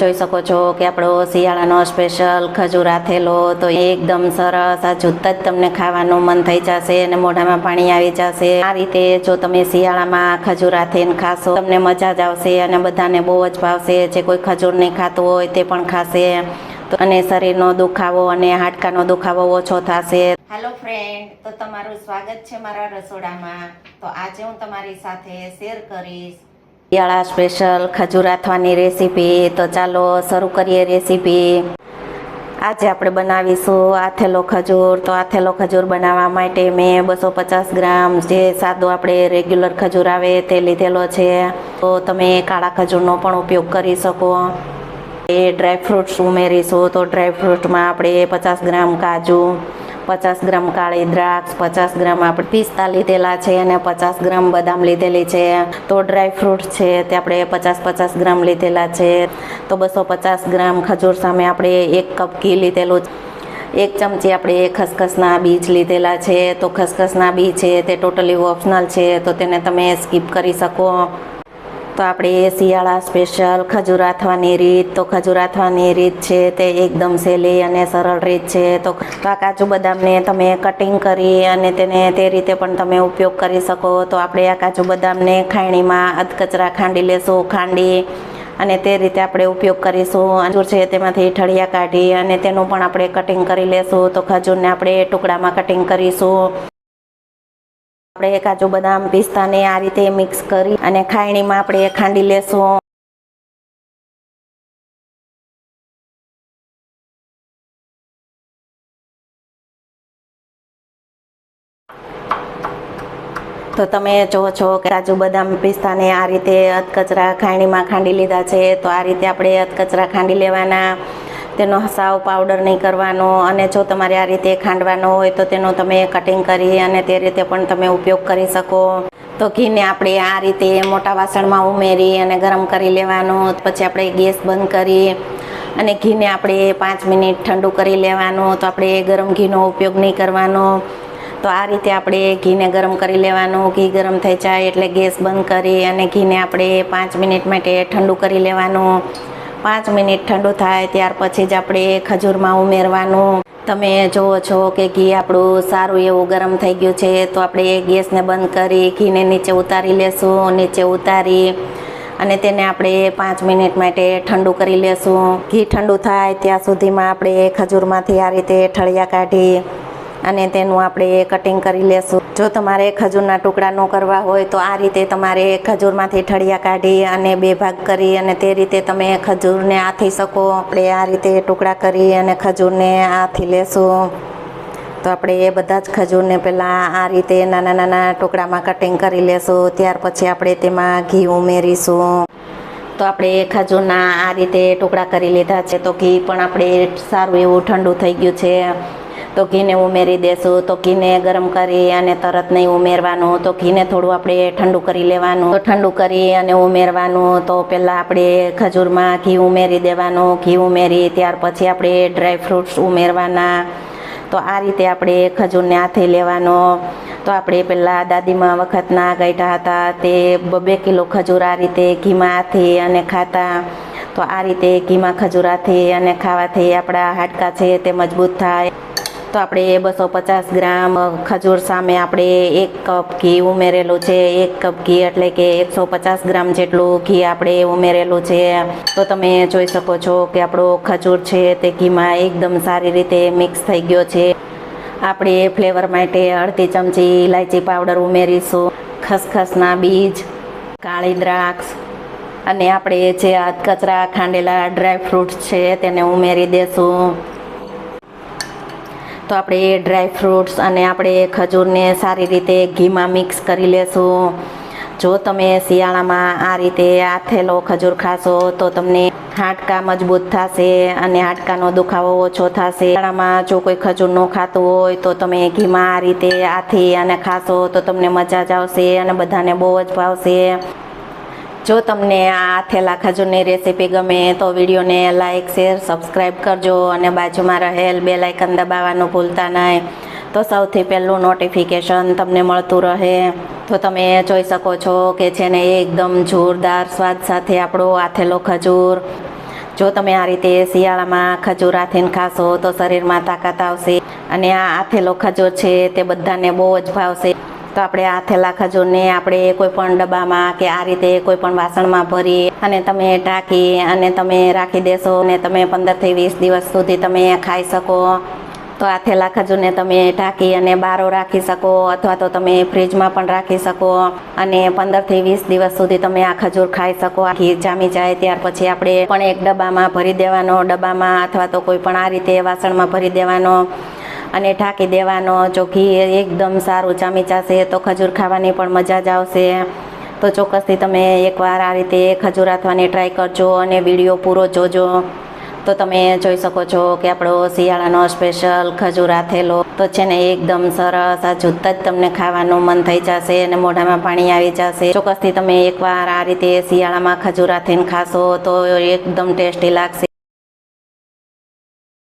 જોઈ શકો છો કે આપણો શિયાળાનો સ્પેશિયલ ખજૂર આથેલો તો એકદમ સરસ, આ જોતા જ તમને ખાવાનું મન થઈ જશે અને મોઢામાં પાણી આવી જશે. આ રીતે જો તમે શિયાળામાં ખજૂર આથીને ખાશો, તમને મજા જ આવશે અને બધાને બહુ જ ભાવશે. જે કોઈ ખજૂર નહીં ખાતું હોય તે પણ ખાશે. અને શરીરનો દુખાવો અને હાડકાનો દુખાવો ઓછો થશે. હેલો ફ્રેન્ડ તો તમારું સ્વાગત છે મારા રસોડામાં. તો આજે હું તમારી સાથે શેર કરીશ શિયાળા સ્પેશિયલ ખજૂર આથવાની રેસીપી તો ચાલો શરૂ કરીએ રેસીપી આજે આપણે બનાવીશું આથેલો ખજૂર. તો આથેલો ખજૂર બનાવવા માટે મેં બસો પચાસ ગ્રામ જે સાદો આપણે રેગ્યુલર ખજૂર આવે તે લીધેલો છે. તો તમે કાળા ખજૂરનો પણ ઉપયોગ કરી શકો. એ ડ્રાયફ્રૂટ્સ ઉમેરીશું. તો ડ્રાયફ્રૂટમાં આપણે પચાસ ગ્રામ કાજુ પચાસ ગ્રામ કાળી દ્રાક્ષ, પચાસ ગ્રામ આપણે પિસ્તા લીધેલા છે અને પચાસ ગ્રામ બદામ લીધેલી છે. તો ડ્રાય ફ્રૂટ છે તે આપણે પચાસ પચાસ ગ્રામ લીધેલા છે. તો બસો પચાસ ગ્રામ ખજૂર સામે આપણે એક કપ ઘી લીધેલું એક ચમચી આપણે ખસખસના બીજ લીધેલા છે. તો ખસખસના બીજ છે તે ટોટલી ઓપ્શનલ છે. તો તેને તમે સ્કીપ કરી શકો. તો આપણે શિયાળા સ્પેશિયલ ખજૂર આથવાની રીત, તો ખજૂર આથવાની રીત છે તે એકદમ સહેલી અને સરળ રીત છે. તો આ કાજુ બદામને તમે કટિંગ કરી અને તેને તે રીતે પણ તમે ઉપયોગ કરી શકો. તો આપણે આ કાજુ બદામને ખાયણીમાં અધકચરા ખાંડી લેશું, ખાંડી અને તે રીતે આપણે ઉપયોગ કરીશું. અંજૂર છે તેમાંથી ઠળિયા કાઢી અને તેનું પણ આપણે કટિંગ કરી લેશું. તો ખજૂરને આપણે ટુકડામાં કટિંગ કરીશું. આપણે કાજુ બદામ પિસ્તાને આ રીતે મિક્સ કરી અને ખાયણીમાં આપણે ખાંડી લેશું. તો તમે જો છો કે કાજુ બદામ પિસ્તાને આ રીતે અધકચરા ખાયણીમાં ખાંડી લીધા છે, તો આ રીતે આપણે અધકચરા ખાંડી લેવાના. તેનો સાવ પાવડર નહીં કરવાનો અને જો તમારે આ રીતે ખાંડવાનો હોય તો તેનો તમે કટિંગ કરી અને તે રીતે પણ તમે ઉપયોગ કરી શકો. તો ઘીને આપણે આ રીતે મોટા વાસણમાં ઉમેરી અને ગરમ કરી લેવાનું. પછી આપણે ગેસ બંધ કરી અને ઘીને આપણે પાંચ મિનિટ ઠંડુ કરી લેવાનું. તો આપણે ગરમ ઘીનો ઉપયોગ નહીં કરવાનો. તો આ રીતે આપણે ઘીને ગરમ કરી લેવાનું. ઘી ગરમ થઈ જાય એટલે ગેસ બંધ કરી અને ઘીને આપણે પાંચ મિનિટ માટે ઠંડુ કરી લેવાનું. પાંચ મિનિટ ઠંડુ થાય ત્યાર પછી જ આપણે ખજૂરમાં ઉમેરવાનું. તમે જુઓ છો કે ઘી આપણું સારું એવું ગરમ થઈ ગયું છે, તો આપણે ગેસને બંધ કરી ઘીને નીચે ઉતારી લેશું, નીચે ઉતારી અને તેને આપણે પાંચ મિનિટ માટે ઠંડુ કરી લેશું. ઘી ઠંડુ થાય ત્યાં સુધીમાં આપણે ખજૂરમાંથી આ રીતે ઠળિયા કાઢી અને તેનું આપણે કટિંગ કરી લેશું. જો તમારે ખજૂરના ટુકડા ન કરવા હોય, તો આ રીતે તમારે ખજૂરમાંથી ઠળિયા કાઢી અને બે ભાગ કરી અને તે રીતે તમે ખજૂરને આથી શકો. આપણે આ રીતે ટુકડા કરી અને ખજૂરને આથી લેશું. તો આપણે એ બધા જ ખજૂરને પહેલાં આ રીતે નાના નાના ટુકડામાં કટિંગ કરી લેશું. ત્યાર પછી આપણે તેમાં ઘી ઉમેરીશું. તો આપણે ખજૂરના આ રીતે ટુકડા કરી લીધા છે. તો ઘી પણ આપણે સારું એવું ઠંડુ થઈ ગયું છે. તો ઘીને ઉમેરી દેશું, તો ઘીને ગરમ કરી અને તરત નહીં ઉમેરવાનું, તો ઘીને થોડું આપણે ઠંડુ કરી લેવાનું. તો ઠંડુ કરી અને ઉમેરવાનું, તો પહેલાં આપણે ખજૂરમાં ઘી ઉમેરી દેવાનું, ઘી ઉમેરી, ત્યાર પછી આપણે ડ્રાય ફ્રૂટ્સ ઉમેરવાના. તો આ રીતે આપણે ખજૂરને હાથે લેવાનો. તો આપણે પહેલાં દાદીમાં વખતના ગાંઠા હતા, તે બે કિલો ખજૂર આ રીતે ઘીમાં હાથે અને ખાતા. તો આ રીતે ઘીમાં ખજૂરાથી અને ખાવાથી આપણા હાડકા છે તે મજબૂત થાય. તો આપણે બસો પચાસ ગ્રામ ખજૂર સામે આપણે એક કપ ઘી ઉમેરેલું છે. એક કપ ઘી એટલે કે એકસો પચાસ ગ્રામ જેટલું ઘી આપણે ઉમેરેલું છે. તો તમે જોઈ શકો છો કે આપણો ખજૂર છે તે ઘીમાં એકદમ સારી રીતે મિક્સ થઈ ગયો છે. આપણે ફ્લેવર માટે અડધી ચમચી ઇલાયચી પાવડર ઉમેરીશું, ખસખસના બીજ, કાળી દ્રાક્ષ અને આપણે જે કચરા ખાંડેલા ડ્રાયફ્રૂટ છે તેને ઉમેરી દેશું. તો આપણે ડ્રાય ફ્રૂટ્સ અને આપણે ખજૂરને સારી રીતે ઘીમાં મિક્સ કરી લેશું. જો તમે શિયાળામાં આ રીતે આથેલો ખજૂર ખાશો, તો તમને હાડકા મજબૂત થશે અને હાડકાનો દુખાવો ઓછો થશે. શિયાળામાં જો કોઈ ખજૂર ન ખાતું હોય, તો તમે ઘીમાં આ રીતે આથી અને ખાશો, તો તમને મજા જ આવશે અને બધાને બહુ જ ભાવશે. જો તમને આ થેલા ખજૂરની રેસીપી ગમે તો વિડીયોને લાઇક શેર સબસ્ક્રાઈબ કરજો અને બાજુમાં રહેલ બે લાઇકન દબાવવાનું ભૂલતા નહીં. તો સૌથી પહેલું નોટિફિકેશન તમને મળતું રહે. તો તમે જોઈ શકો છો કે છે ને એકદમ જોરદાર સ્વાદ સાથે આપણો આથેલો ખજૂર. જો તમે આ રીતે શિયાળામાં ખજૂર હાથીને ખાશો તો શરીરમાં તાકાત આવશે અને આ આથેલો ખજૂર છે તે બધાને બહુ જ ભાવશે. તો આપણે આ થેલા ખજૂરને આપણે કોઈ પણ ડબ્બામાં કે આ રીતે કોઈ પણ વાસણમાં ભરી અને તમે ટાંકી અને તમે રાખી દેશો ને તમે પંદરથી વીસ દિવસ સુધી તમે ખાઈ શકો. તો આ થેલા ખજૂરને તમે ઢાંકી અને બારો રાખી શકો અથવા તો તમે ફ્રીજમાં પણ રાખી શકો અને પંદરથી વીસ દિવસ સુધી તમે આ ખજૂર ખાઈ શકો. આખી જામી જાય ત્યાર પછી આપણે પણ એક ડબ્બામાં ભરી દેવાનો, ડબ્બામાં અથવા તો કોઈ પણ આ રીતે વાસણમાં ભરી દેવાનો. અને ઢાંકી દેવાનો, જો ઘી એકદમ સારું જામી જશે તો ખજૂર ખાવાની પણ મજા જ આવશે. તો ચોક્કસથી તમે એકવાર આ રીતે ખજૂર હાથવાની ટ્રાય કરજો અને વીડિયો પૂરો જોજો. તો તમે જોઈ શકો છો કે આપણો શિયાળાનો સ્પેશિયલ ખજૂર આથેલો. તો છે ને એકદમ સરસ, આ જોતાં જ તમને ખાવાનું મન થઈ જશે અને મોઢામાં પાણી આવી જશે. ચોક્કસથી તમે એકવાર આ રીતે શિયાળામાં ખજૂર આથીને ખાશો તો એકદમ ટેસ્ટી લાગશે.